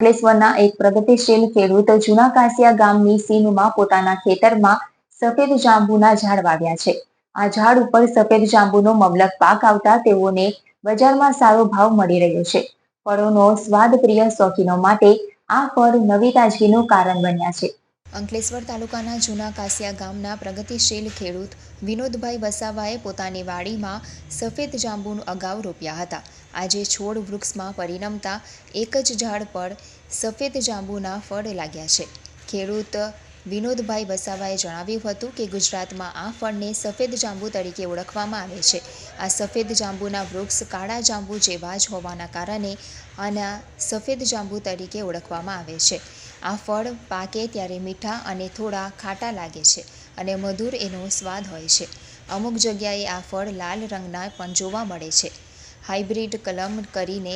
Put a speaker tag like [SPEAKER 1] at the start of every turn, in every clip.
[SPEAKER 1] અંકલેશ્વરના એક પ્રગતિશીલ ખેડૂત જૂના કાસિયા ગામની સીમમાં પોતાના ખેતરમાં સફેદ જાંબુના ઝાડ વાવ્યા છે. આ ઝાડ ઉપર સફેદ જાંબુનો મબલક પાક આવતા તેઓને બજારમાં સારો ભાવ મળી રહ્યો છે. ફળોનો સ્વાદ પ્રિય શોખીનો માટે આ ફળ નવી તાજગીનું કારણ બન્યા છે. અંકલેશ્વર તાલુકાના જૂના કાસિયા ગામના પ્રગતિશીલ ખેડૂત વિનોદભાઈ વસાવાએ પોતાની વાડીમાં સફેદ જાંબુનું અગાઉ રોપ્યા હતા. આજે છોડ વૃક્ષમાં પરિણમતા એક જ ઝાડ પર સફેદ જાંબુના ફળ લાગ્યા છે. ખેડૂત વિનોદભાઈ વસાવાએ જણાવ્યું હતું કે ગુજરાતમાં આ ફળને સફેદ જાંબુ તરીકે ઓળખવામાં આવે છે. આ સફેદ જાંબુના વૃક્ષ કાળા જાંબુ જેવા જ હોવાના કારણે આના સફેદ જાંબુ તરીકે ઓળખવામાં આવે છે. આ ફળ પાકે ત્યારે મીઠા અને થોડા ખાટા લાગે છે અને મધુર એનો સ્વાદ હોય છે. અમુક જગ્યાએ આ ફળ લાલ રંગના પણ જોવા મળે છે. હાઇબ્રિડ કલમ કરીને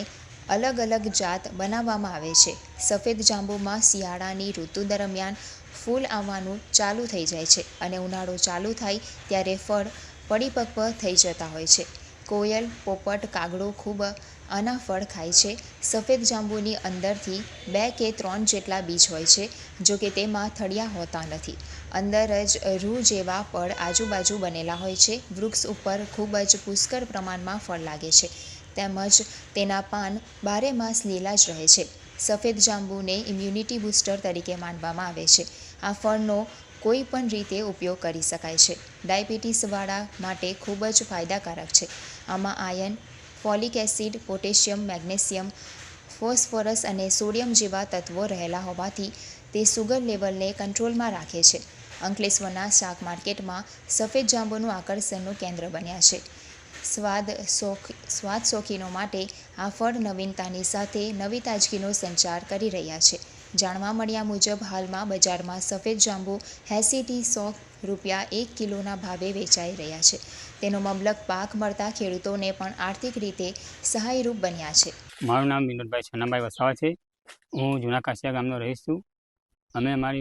[SPEAKER 1] અલગ અલગ જાત બનાવવામાં આવે છે. સફેદ જાંબુમાં શિયાળાની ઋતુ દરમિયાન ફૂલ આવવાનું ચાલુ થઈ જાય છે અને ઉનાળો ચાલુ થાય ત્યારે ફળ પરિપક્વ થઈ જતા હોય છે. કોયલ, પોપટ, કાગડો ખૂબ આના ફળ ખાય છે. સફેદ જાંબુની અંદરથી બે કે ત્રણ જેટલા બીજ હોય છે, જો કે તેમાં થળિયા હોતા નથી. અંદર જ રૂ જેવા પડ આજુબાજુ બનેલા હોય છે. વૃક્ષ ઉપર ખૂબ જ પુષ્કળ પ્રમાણમાં ફળ લાગે છે. તેમજ તેના પાન બારે માસ લીલા જ રહે છે. સફેદ જાંબુને ઇમ્યુનિટી બૂસ્ટર તરીકે માનવામાં આવે છે. આ ફળનો કોઈ પણ રીતે ઉપયોગ કરી શકાય છે. ડાયાબિટીસવાળા માટે ખૂબ જ ફાયદાકારક છે. આમાં iron folic acid, potassium, magnesium, phosphorus અને સોડિયમ જેવા તત્વો રહેલા હોવાથી તે સુગર લેવલને કંટ્રોલમાં રાખે છે. અંકલેશ્વરના શાક માર્કેટમાં સફેદ જાંબુનું આકર્ષણનું કેન્દ્ર બન્યા છે. સ્વાદ શોખ સ્વાદ શોખીનો માટે આ ફળ નવીનતાની સાથે નવી તાજગીનો સંચાર કરી રહ્યા છે. જાણવા મળ્યા મુજબ, હાલમાં બજારમાં સફેદ જાંબુ એંસીથી સો રૂપિયા એક કિલોના ભાવે વેચાઈ રહ્યા છે. તેનો મબલક પાક મળતા ખેડૂતોને પણ આર્થિક રીતે સહાયરૂપ બન્યા છે.
[SPEAKER 2] મારું નામ વિનોદભાઈ છન્નાભાઈ વસાવા છે. હું જૂના કાશિયા ગામનો રહીશ છું. અમે અમારી